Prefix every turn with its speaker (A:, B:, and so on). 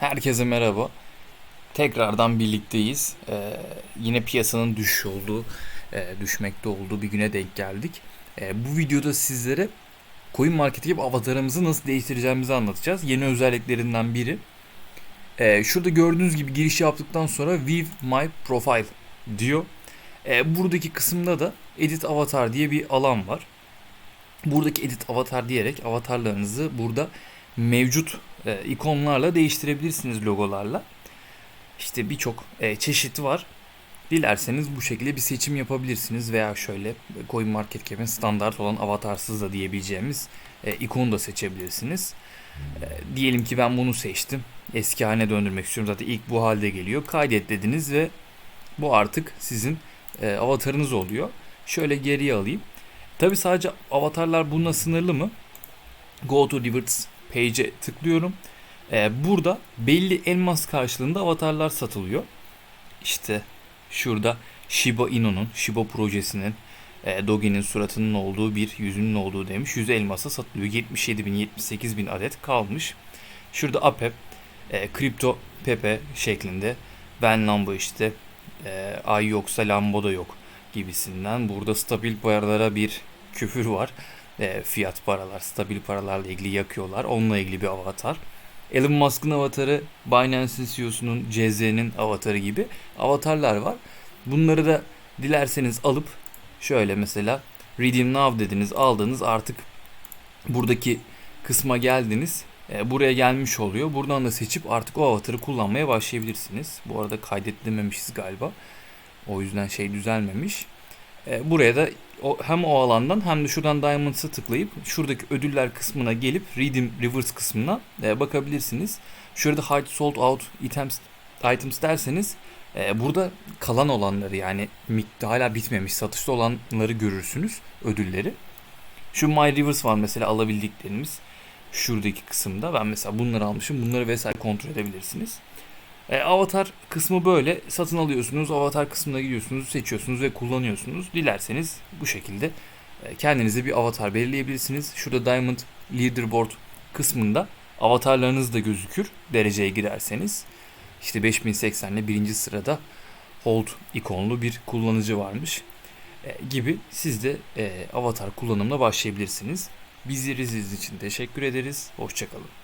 A: Herkese merhaba. Tekrardan birlikteyiz. Ee, yine piyasanın düşüş olduğu, e, düşmekte olduğu bir güne denk geldik. Ee, bu videoda sizlere Coin Market gibi avatarımızı nasıl değiştireceğimizi anlatacağız. Yeni özelliklerinden biri. Ee, şurada gördüğünüz gibi giriş yaptıktan sonra View My Profile diyor. Ee, buradaki kısımda da Edit Avatar diye bir alan var. Buradaki Edit Avatar diyerek avatarlarınızı burada mevcut e, ikonlarla değiştirebilirsiniz logolarla. İşte birçok e, çeşit var. Dilerseniz bu şekilde bir seçim yapabilirsiniz veya şöyle Coin Market Cap'in standart olan avatarsız da diyebileceğimiz e, ikonu da seçebilirsiniz. E, diyelim ki ben bunu seçtim. Eski haline döndürmek istiyorum. Zaten ilk bu halde geliyor. Kaydet dediniz ve bu artık sizin e, avatarınız oluyor. Şöyle geriye alayım. Tabi sadece avatarlar bununla sınırlı mı? Go to Rewards page'e tıklıyorum. Ee, burada belli elmas karşılığında avatarlar satılıyor. İşte şurada Shiba Inu'nun, Shiba projesinin, e, Doge'nin suratının olduğu bir yüzünün olduğu demiş. 100 elmasa satılıyor. 77 bin, 78 bin adet kalmış. Şurada APEP, e, Kripto Pepe şeklinde. Ben Lambo işte, e, ay yoksa Lambo da yok gibisinden. Burada stabil paralara bir küfür var e, fiyat paralar, stabil paralarla ilgili yakıyorlar. Onunla ilgili bir avatar. Elon Musk'ın avatarı, Binance'in CEO'sunun CZ'nin avatarı gibi avatarlar var. Bunları da dilerseniz alıp şöyle mesela Redeem Now dediniz, aldınız artık buradaki kısma geldiniz. E, buraya gelmiş oluyor. Buradan da seçip artık o avatarı kullanmaya başlayabilirsiniz. Bu arada kaydedilememişiz galiba. O yüzden şey düzelmemiş. E, buraya da hem o alandan hem de şuradan Diamonds'a tıklayıp şuradaki ödüller kısmına gelip Redeem Reverse kısmına e, bakabilirsiniz. Şurada Hide Sold Out Items, items derseniz e, burada kalan olanları yani hala bitmemiş satışta olanları görürsünüz ödülleri. Şu My Rivers var mesela alabildiklerimiz şuradaki kısımda. Ben mesela bunları almışım. Bunları vesaire kontrol edebilirsiniz. E, avatar kısmı böyle. Satın alıyorsunuz. Avatar kısmına gidiyorsunuz. Seçiyorsunuz ve kullanıyorsunuz. Dilerseniz bu şekilde e, kendinize bir avatar belirleyebilirsiniz. Şurada Diamond Leaderboard kısmında avatarlarınız da gözükür. Dereceye girerseniz. İşte 5080 ile birinci sırada Hold ikonlu bir kullanıcı varmış. E, gibi siz de e, avatar kullanımına başlayabilirsiniz. Bizi izlediğiniz için teşekkür ederiz. Hoşçakalın.